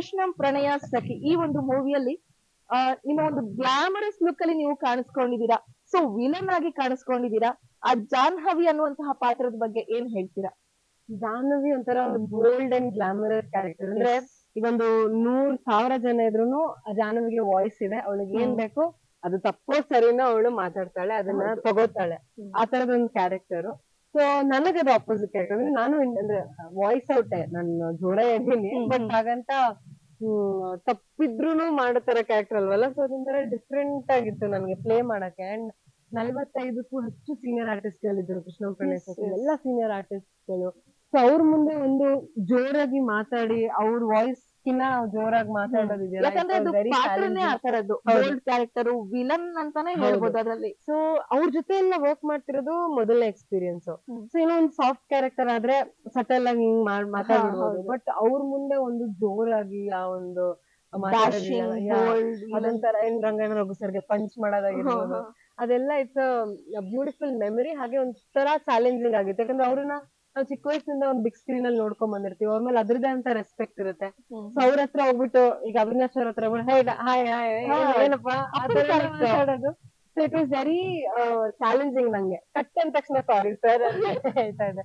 ಕೃಷ್ಣಂ ಪ್ರಣಯ ಸಖಿ. ಈ ಒಂದು ಮೂವಿಯಲ್ಲಿ ನಿಮ್ಮ ಒಂದು ಗ್ಲಾಮರಸ್ ಲುಕ್ ಅಲ್ಲಿ ನೀವು ಕಾಣಿಸ್ಕೊಂಡಿದ್ದೀರಾ? ಸೊ ವಿಲನ್ ಆಗಿ ಕಾಣಿಸ್ಕೊಂಡಿದ್ದೀರಾ? ಆ ಜಾಹ್ನವಿ ಅನ್ನುವಂತಹ ಪಾತ್ರದ ಬಗ್ಗೆ ಏನ್ ಹೇಳ್ತೀರಾ? ಜಾಹ್ನವಿ ಒಂಥರ ಒಂದು ಬೋಲ್ಡ್ ಅಂಡ್ ಗ್ಲಾಮರಸ್ ಕ್ಯಾರೆಕ್ಟರ್ ಅಂದ್ರೆ ಈಗ ಒಂದು ನೂರ್ ಸಾವಿರ ಜನ ಇದ್ರು ಜಾಹ್ನವಿಗೆ ವಾಯ್ಸ್ ಇದೆ. ಅವಳಿಗೆ ಏನ್. ಬೇಕು ಅದು ತಪ್ಪೋ ಸರಿನೋ ಅವಳು ಮಾತಾಡ್ತಾಳೆ ಅದನ್ನ ತಗೋತಾಳೆ. ಆ ತರದ ಒಂದು ಕ್ಯಾರೆಕ್ಟರ್ ಸೊ ನನಗದು ಆಪೋಸಿಟ್ ಕ್ಯಾರೆಕ್ಟರ್ ಅಂದ್ರೆ ನಾನು ಅಂದ್ರೆ ವಾಯ್ಸ್ ಔಟ್ ನಾನು ಜೋಡ ಇದ್ದೀನಿ ಬಟ್ ಹಾಗಂತ ಹ್ಮ್, ತಪ್ಪಿದ್ರುನು ಮಾಡೋ ಕ್ಯಾರೆಕ್ಟರ್ ಅಲ್ವಲ್ಲ? ಸೊ ಅದೊಂಥರ ಡಿಫ್ರೆಂಟ್ ಆಗಿತ್ತು ನನ್ಗೆ ಪ್ಲೇ ಮಾಡಕ್ಕೆ. ಅಂಡ್ ನಲ್ವತ್ತೈದಕ್ಕೂ ಹೆಚ್ಚು ಸೀನಿಯರ್ ಆರ್ಟಿಸ್ಟ್ ಗಳಿದ್ರು ಕೃಷ್ಣ. ಎಲ್ಲ ಸೀನಿಯರ್ ಆರ್ಟಿಸ್ಟ್ಗಳು. ಸೊ ಅವ್ರ ಮುಂದೆ ಒಂದು ಜೋರಾಗಿ ಮಾತಾಡಿ ಅವ್ರ ವಾಯ್ಸ್ ಕಿನ್ನ ಜೋರಾಗಿ ಮಾತಾಡೋದಿದೆಯಲ್ಲ ಯಾಕಂದ್ರೆ ಅದು ಪಾತ್ರನೇ ಆ ತರದ್ದು. ಬೋಲ್ಡ್ ಕ್ಯಾರೆಕ್ಟರ್ ವಿಲನ್ ಅಂತಾನೆ. ಹೇಳ್ಬೋದು ಅದ್ರಲ್ಲಿ. ಸೊ ಅವ್ರ ಜೊತೆ ಎಲ್ಲ ವರ್ಕ್ ಮಾಡ್ತಿರೋದು ಮೊದಲನೇ ಎಕ್ಸ್ಪೀರಿಯನ್ಸ್. ಸೊ ಏನೋ ಒಂದು ಸಾಫ್ಟ್ ಕ್ಯಾರೆಕ್ಟರ್ ಆದ್ರೆ ಸಟಲ್ ಆಗಿ ಹಿಂಗ್ ಮಾತಾಡ್ಬೋದು ಬಟ್ ಅವ್ರ ಮುಂದೆ ಒಂದು ಜೋರಾಗಿ ಆ ಒಂದು. ಅದೊಂಥರ ಏನ್ ರಂಗಣ್ಣ ರಘು ಸರ್ಗೆ ಪಂಚ್ ಮಾಡೋದಾಗಿರ್ಬೋದು ಅದೆಲ್ಲ ಇಟ್ಸ್ ಬ್ಯೂಟಿಫುಲ್ ಮೆಮರಿ ಹಾಗೆ ಒಂಥರ ಚಾಲೆಂಜಿಂಗ್ ಆಗಿತ್ತು. ಯಾಕಂದ್ರೆ ಅವ್ರನ್ನ ನಾವು ಚಿಕ್ಕ ವಯಸ್ಸಿಂದ ಒಂದ್ ಬಿಗ್ ಸ್ಕ್ರೀನ್ ಅಲ್ಲಿ ನೋಡ್ಕೊಂಡ್ ಬಂದಿರ್ತೀವಿ. ಅವ್ರ ಮೇಲೆ ಅದ್ರದ್ದೇ ಅಂತ ರೆಸ್ಪೆಕ್ಟ್ ಇರುತ್ತೆ. ಸೊ ಅವ್ರ ಹತ್ರ ಹೋಗ್ಬಿಟ್ಟು ಈಗ ಅವಿನಾಶ್ ಅವ್ರ ಹತ್ರ ಹಾಯ್ ಹಾಯ್ ಹಾಯ್ hi, ಏನಪ್ಪ? ಆ ಅಪ್ಪನ ಥರ ಎಲ್ಲ character. ಮಾತಾಡೋದು. So it was very challenging ನಂಗೆ. ಕಟ್ ಅಂದ ತಕ್ಷಣ ಸಾರಿ ಸರ್ ಹೇಳ್ತಾ ಇದ್ದೆ.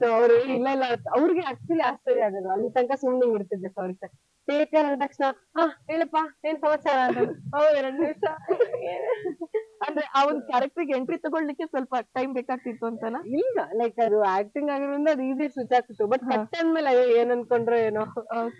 ಸೊ ಅವ್ರು ಇಲ್ಲ ಇಲ್ಲ ಅವ್ರಿಗೆ ಆಕ್ಚುಲಿ ಆಶ್ಚರ್ಯ ಆಗೋದು. ಅಲ್ಲಿ ತನಕ ಸುಮ್ನೆ ಇರ್ತಿದ್ದೆ ಸಾರಿ ಸರ್ ಟೇಕರ್ ಅಂದ ತಕ್ಷಣ ಹಾ ಹೇಳಪ್ಪ ಏನ್ ಸಮಾಚಾರ ಅಂತ. ಹೌದು ಎರಡು ನಿಮಿಷ ಆ ಒಂದು ಕ್ಯಾರೆಕ್ಟರ್ ಎಂಟ್ರಿ ತಗೊಳ್ಳಿಕ್ಕೆ ಸ್ವಲ್ಪ ಟೈಮ್ ಬೇಕಾಗ್ತಿತ್ತು ಅಂತಾನ? ಇಲ್ಲ ಲೈಕ್ ಅದು ಆಕ್ಟಿಂಗ್ ಆಗಿರೋದ್ರಿಂದ ಅದು ಈಸಿ ಸ್ವಿಚ್ ಆಗ್ತಿತ್ತು. ಬಟ್ ಕಟ್ ಅಂದ್ಮೇಲೆ ಅಯ್ಯೋ ಏನ್ ಅನ್ಕೊಂಡ್ರೋ ಏನೋ.